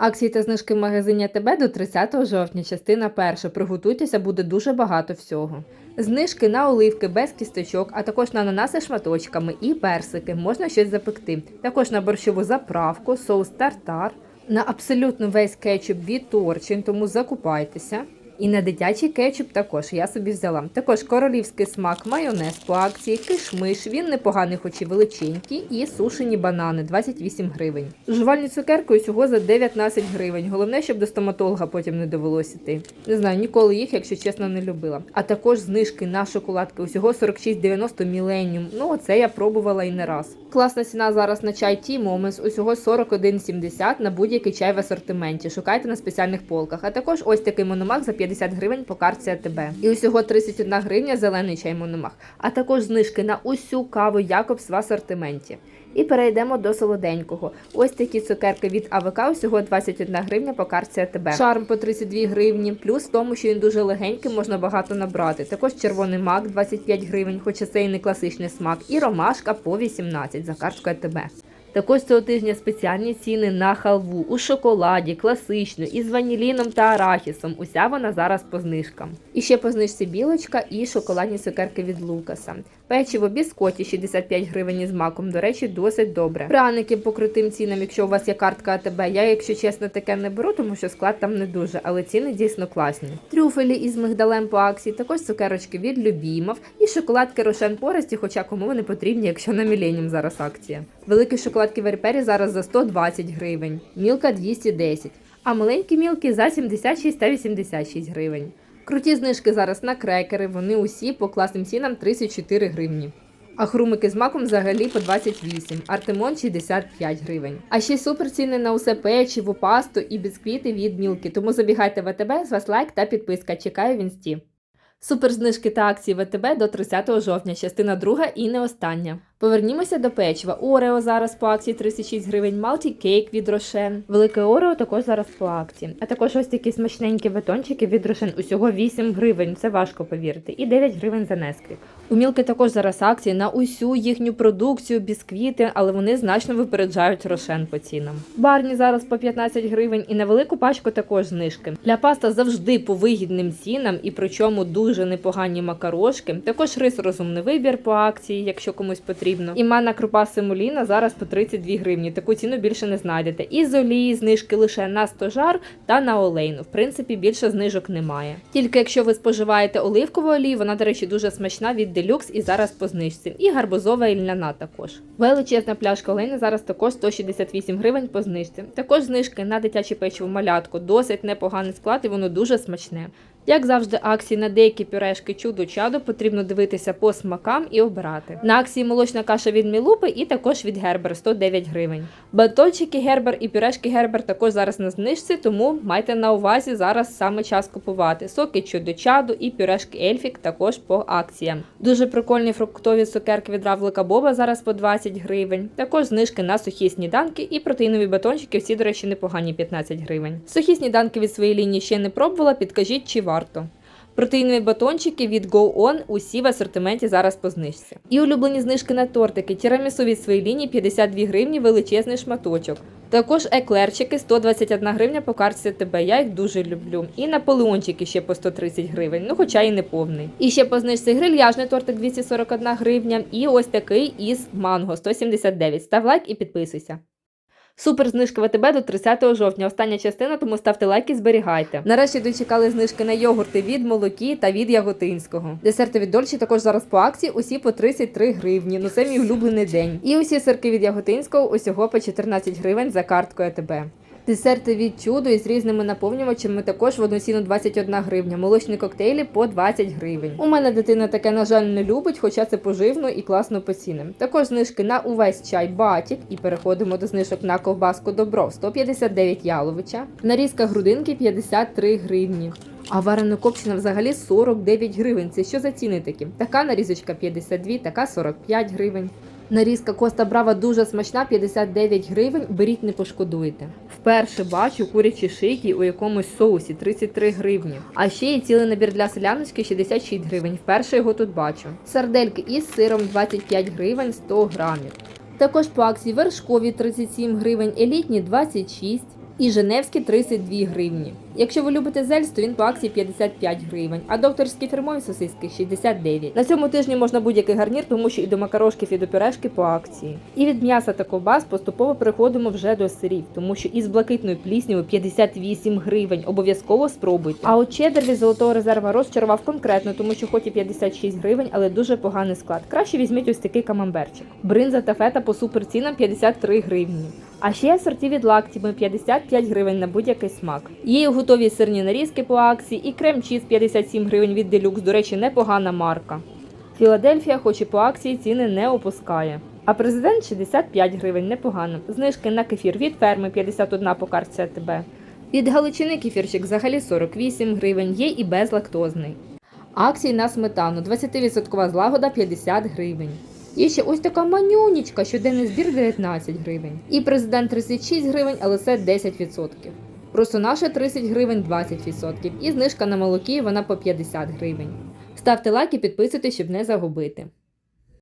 Акції та знижки в магазині АТБ до 30 жовтня, частина перша. Приготуйтеся, буде дуже багато всього. Знижки на оливки без кісточок, а також на ананаси шматочками і персики. Можна щось запекти. Також на борщову заправку, соус тартар, на абсолютно весь кетчуп від Торчин, тому закупайтеся. І на дитячий кетчуп також я собі взяла. Також королівський смак, майонез по акції, кишмиш, він непоганий, хоч і величенький, і сушені банани 28 гривень. Жувальні цукерки усього за 19 гривень. Головне, щоб до стоматолога потім не довелося йти. Не знаю, ніколи їх, якщо чесно, не любила. А також знижки на шоколадки усього 46,90 Millennium. Ну, оце я пробувала і не раз. Класна ціна зараз на чай Tea Moments, усього 41,70 на будь-який чай в асортименті. Шукайте на спеціальних полках. А також ось такий мономах за 50 гривень по карті АТБ. І усього 31 гривня зелений чай мономах. А також знижки на усю каву Якобс в асортименті. І перейдемо до солоденького. Ось такі цукерки від АВК усього 21 гривня по карті АТБ. Шарм по 32 гривні. Плюс в тому, що він дуже легенький, можна багато набрати. Також червоний мак 25 гривень, хоча це і не класичний смак. І ромашка по 18 за карткою АТБ. Також цього тижня спеціальні ціни на халву у шоколаді, класичну, із ваніліном та арахісом. Уся вона зараз по знижкам. І ще по знижці білочка і шоколадні цукерки від Лукаса. Печиво біскоті 65 гривень із маком. До речі, досить добре. Пряники по крутим цінам, якщо у вас є картка АТБ. Я, якщо чесно, таке не беру, тому що склад там не дуже, але ціни дійсно класні. Трюфелі із мигдалем по акції, також цукерочки від Любімов і шоколадки Рошен Порості, хоча кому вони потрібні, якщо на Міленіум зараз акція. Великі шоколадки Верпері зараз за 120 гривень, мілка 210, а маленькі мілки за 76 та 86 гривень. Круті знижки зараз на крекери, вони усі по класним цінам 34 гривні. А хрумики з маком взагалі по 28, Артемон 65 гривень. А ще супер ціни на усе печиво, пасту і бісквіти від мілки. Тому забігайте в АТБ, з вас лайк та підписка. Чекаю в інсті. Супер знижки та акції ВТБ до 30 жовтня, частина друга і не остання. Повернімося до печива. Орео зараз по акції 36 гривень, Малті Кейк від Рошен. Велике Орео також зараз по акції. А також ось такі смачненькі батончики від Рошен. Усього 8 гривень, це важко повірити. І 9 гривень за Несквік. У Мілки також зараз акції на усю їхню продукцію, бісквіти, але вони значно випереджають Рошен по цінам. Барні зараз по 15 гривень і на велику пачку також знижки. Для паста завжди по вигідним цінам і причому дуже непогані макарошки. Також рис розумний вибір по акції, якщо комусь потрібно. І манна крупа семуліна зараз по 32 гривні. Таку ціну більше не знайдете. І з олії знижки лише на стожар та на олейну. В принципі, більше знижок немає. Тільки якщо ви споживаєте оливкову олію, вона, до речі, дуже смачна від делюкс і зараз по знижці. І гарбузова і льняна також. Величезна пляшка олейни зараз також 168 гривень по знижці. Також знижки на дитяче печиво малятку. Досить непоганий склад і воно дуже смачне. Як завжди, акції на деякі пюрешки чудо чадо потрібно дивитися по смакам і обирати. На акції молочна каша від Мілупи і також від Гербер 109 гривень. Батончики Гербер і пюрешки Гербер також зараз на знижці, тому майте на увазі зараз саме час купувати. Соки чудо чаду і пюрешки Ельфік також по акціям. Дуже прикольні фруктові цукерки від Равлика Боба зараз по 20 гривень. Також знижки на сухі сніданки і протеїнові батончики. Всі, до речі, непогані 15 гривень. Сухі сніданки від своєї лінії ще не пробувала. Підкажіть, чи варто. Протеїнові батончики від Go On усі в асортименті зараз по знижці. І улюблені знижки на тортики. Тірамісу від своєї лінії 52 гривні величезний шматочок. Також еклерчики 121 гривня по карті ТБ. Я їх дуже люблю. І наполеончики ще по 130 гривень, ну хоча і не повний. І ще по знижці грильяжний тортик 241 гривня. І ось такий із манго 179. Став лайк і підписуйся. Супер знижка ВТБ до 30 жовтня. Остання частина, тому ставте лайк і зберігайте. Нарешті дочекали знижки на йогурти від молокі та від яготинського. Десерти від Дольчі також зараз по акції, усі по 33 гривні. Ну це мій улюблений день. І усі сирки від яготинського усього по 14 гривень за карткою АТБ. Десерти від чудо із різними наповнювачами також в одну ціну 21 гривня. Молочні коктейлі по 20 гривень. У мене дитина таке, на жаль, не любить, хоча це поживно і класно по цінам. Також знижки на увесь чай батік. І переходимо до знижок на ковбаску добро 159 яловича. Нарізка грудинки 53 гривні. А варена копчена взагалі 49 гривень. Це що за ціни такі? Така нарізочка 52, така 45 гривень. Нарізка Коста Брава дуже смачна, 59 гривень. Беріть, не пошкодуйте. Вперше бачу курячі шийки у якомусь соусі 33 гривні. А ще є цілий набір для селяночки 66 гривень. Вперше його тут бачу. Сардельки із сиром 25 гривень 100 грамів. Також по акції вершкові 37 гривень, елітні 26. І Женевський 32 гривні. Якщо ви любите зельс, то він по акції 55 гривень, а докторські фірмові сосиски 69. На цьому тижні можна будь-який гарнір, тому що і до макарошків, і до пюрешки по акції. І від м'яса та ковбас поступово переходимо вже до сирів, тому що із блакитною пліснявою 58 гривень. Обов'язково спробуйте. А от чеддер від золотого резерва розчарував конкретно, тому що хоч і 56 гривень, але дуже поганий склад. Краще візьміть ось такий камамберчик. Бринза та фета по суперцінам 53 гривні. А ще асорті від лактіми 55 гривень на будь-який смак. Є і готові сирні нарізки по акції, і крем-чіз 57 гривень від Deluxe, до речі, непогана марка. Філадельфія, хоч і по акції, ціни не опускає. А президент 65 гривень, непогано. Знижки на кефір від ферми 51 по картці АТБ. Від Галичини кефірчик взагалі 48 гривень, є і безлактозний. Акції на сметану 20% злагода 50 гривень. Є ще ось така манюнічка, щоденний збір 19 гривень. І президент 36 гривень, але це 10%. Просто наша 30 гривень 20%. І знижка на молокі вона по 50 гривень. Ставте лайк і підписуйтесь, щоб не загубити.